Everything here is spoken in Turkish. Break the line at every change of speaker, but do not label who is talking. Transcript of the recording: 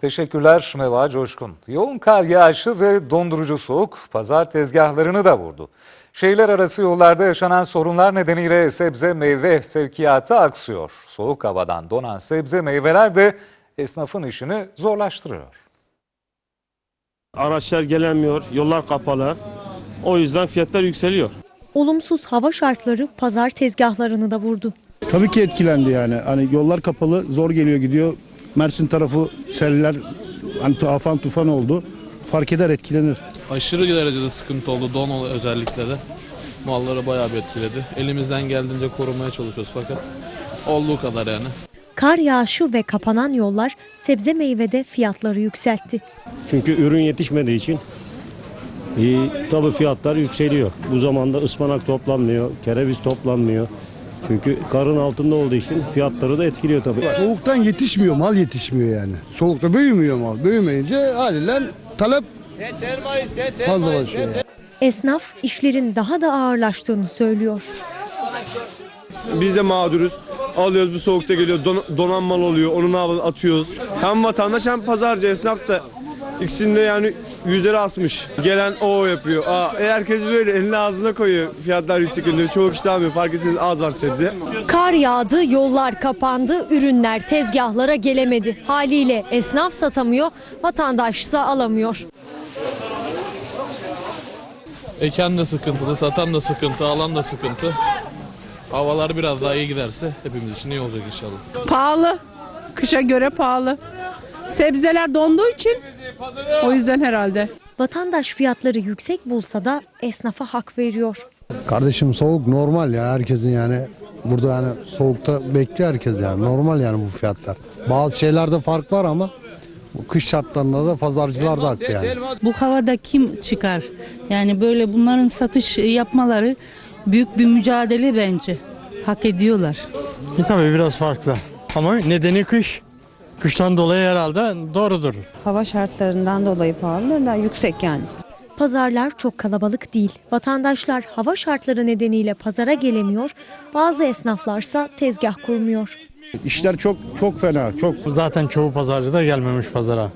Teşekkürler Meva Coşkun. Yoğun kar yağışı ve dondurucu soğuk pazar tezgahlarını da vurdu. Şehirler arası yollarda yaşanan sorunlar nedeniyle sebze meyve sevkiyatı aksıyor. Soğuk havadan donan sebze meyveler de esnafın işini zorlaştırıyor.
Araçlar gelemiyor, yollar kapalı. O yüzden fiyatlar yükseliyor.
Olumsuz hava şartları pazar tezgahlarını da vurdu.
Tabii ki etkilendi yani. Hani yollar kapalı, zor geliyor gidiyor. Mersin tarafı seller, hani afan tufan oldu. Fark eder, etkilenir.
Aşırı derecede sıkıntı oldu. Don özellikle de. Malları bayağı bir etkiledi. Elimizden geldiğince korumaya çalışıyoruz fakat olduğu kadar yani.
Kar yağışı ve kapanan yollar sebze meyvede fiyatları yükseltti.
Çünkü ürün yetişmediği için e, tabii fiyatlar yükseliyor. Bu zamanda ıspanak toplanmıyor, kereviz toplanmıyor. Çünkü karın altında olduğu için fiyatları da etkiliyor tabii.
Soğuktan yetişmiyor, mal yetişmiyor yani. Soğukta büyümüyor mal. Büyümeyince haliyle talep fazlalaşıyor. Yani.
Esnaf işlerin daha da ağırlaştığını söylüyor.
Biz de mağduruz. Alıyoruz bu soğukta geliyor. Don, donan mal oluyor. Onu ne yapalım atıyoruz. Hem vatandaş hem pazarcı esnaf da ikisinde yani yüzleri asmış. Gelen o yapıyor. Aa, e, herkes böyle elini ağzına koyuyor. Fiyatlar yüksek Çoğu kişi de almıyor. Fark etseniz az var sebze.
Kar yağdı, yollar kapandı, ürünler tezgahlara gelemedi. Haliyle esnaf satamıyor, vatandaşsa alamıyor.
Eken de sıkıntılı, satan da sıkıntı, alan da sıkıntı. Havalar biraz daha iyi giderse hepimiz için iyi olacak inşallah.
Pahalı. Kışa göre pahalı. Sebzeler donduğu için o yüzden herhalde.
Vatandaş fiyatları yüksek bulsa da esnafa hak veriyor.
Kardeşim soğuk normal ya herkesin yani. Burada yani soğukta bekliyor herkes yani. Normal yani bu fiyatlar. Bazı şeylerde fark var ama bu kış şartlarında da pazarcılar da haklı yani.
Bu havada kim çıkar? Yani böyle bunların satış yapmaları büyük bir mücadele bence. Hak ediyorlar.
E, tabii biraz farklı. Ama nedeni kış. Kıştan dolayı herhalde doğrudur.
Hava şartlarından dolayı pahalı da yüksek yani.
Pazarlar çok kalabalık değil. Vatandaşlar hava şartları nedeniyle pazara gelemiyor, bazı esnaflarsa tezgah kurmuyor.
İşler çok çok fena, çok
Zaten çoğu pazarcı da gelmemiş pazara.